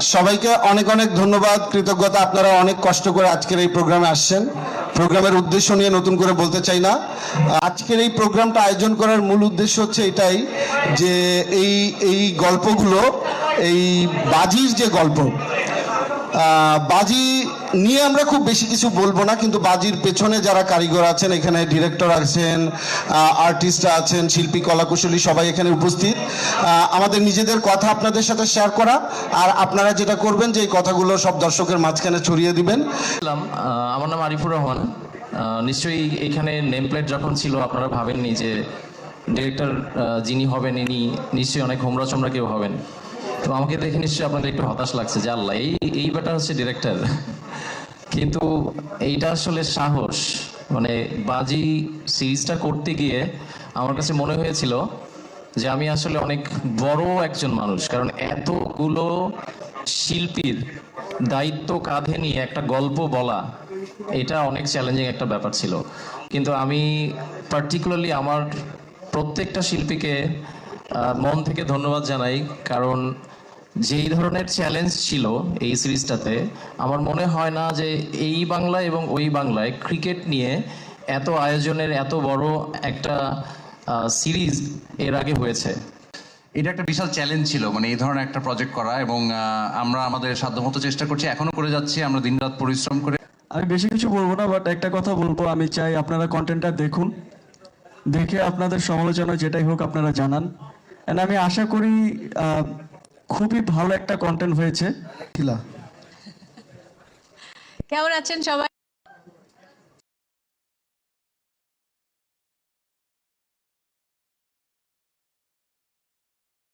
সবাইকে অনেক অনেক ধন্যবাদ। কৃতজ্ঞতা, আপনারা অনেক কষ্ট করে আজকের এই প্রোগ্রামে আসছেন। প্রোগ্রামের উদ্দেশ্য নিয়ে নতুন করে বলতে চাই না। আজকের এই প্রোগ্রামটা আয়োজন করার মূল উদ্দেশ্য হচ্ছে এটাই যে এই এই গল্পগুলো, এই বাজির যে গল্প বাজি নিয়ে আমরা খুব বেশি কিছু বলব না, কিন্তু বাজির পেছনে যারা কারিগর আছেন, এখানে ডিরেক্টর আছেন আর্টিস্টরা আছেন, শিল্পী কলাকুশলী সবাই এখানে উপস্থিত। আমাদের নিজেদের কথা আপনাদের সাথে শেয়ার করা, আর আপনারা যেটা করবেন যে এই কথাগুলো সব দর্শকের মাঝখানে ছড়িয়ে দিবেন। আমার নাম আরিফুর রহমান। নিশ্চয়ই এখানে নেম প্লেট যখন ছিল, আপনারা ভাবেননি যে ডিরেক্টর যিনি হবেন, ইনি নিশ্চয়ই অনেক হোমরা চোমরা কেউ হবেন। তো আমাকে দেখে নিশ্চয়ই আপনাদের একটু হতাশ লাগছে, যে আল্লাহ, এই এই ব্যাটা হচ্ছে ডিরেক্টর কিন্তু এইটা আসলে সাহস। মানে বাজি সিরিজটা করতে গিয়ে আমার কাছে মনে হয়েছিল যে আমি আসলে অনেক বড় একজন মানুষ। কারণ এতগুলো শিল্পীর দায়িত্ব কাঁধে নিয়ে একটা গল্প বলা, এটা অনেক চ্যালেঞ্জিং একটা ব্যাপার ছিল। কিন্তু আমি পার্টিকুলারলি আমার প্রত্যেকটা শিল্পীকে মন থেকে ধন্যবাদ জানাই। কারণ যেই ধরনের চ্যালেঞ্জ ছিল এই সিরিজটাতে আমার মনে হয় না যে এই বাংলায় এবং ওই বাংলায় ক্রিকেট নিয়ে এত আয়োজনের এত বড় একটা সিরিজ এর আগে হয়েছে। এটা একটা বিশাল চ্যালেঞ্জ ছিল মানে এই ধরনের একটা প্রজেক্ট করা এবং আহ, আমরা আমাদের সাধ্যমতো চেষ্টা করছি এখনও করে যাচ্ছি আমরা দিনরাত পরিশ্রম করে। আমি বেশি কিছু বলব না বাট একটা কথা বলব আমি চাই আপনারা কন্টেন্টটা দেখুন দেখে আপনাদের সমালোচনা যেটাই হোক আপনারা জানান। আমি আশা করি আহ, খুবই ভালো একটা কন্টেন্ট হয়েছে। কেমন আছেন সবাই?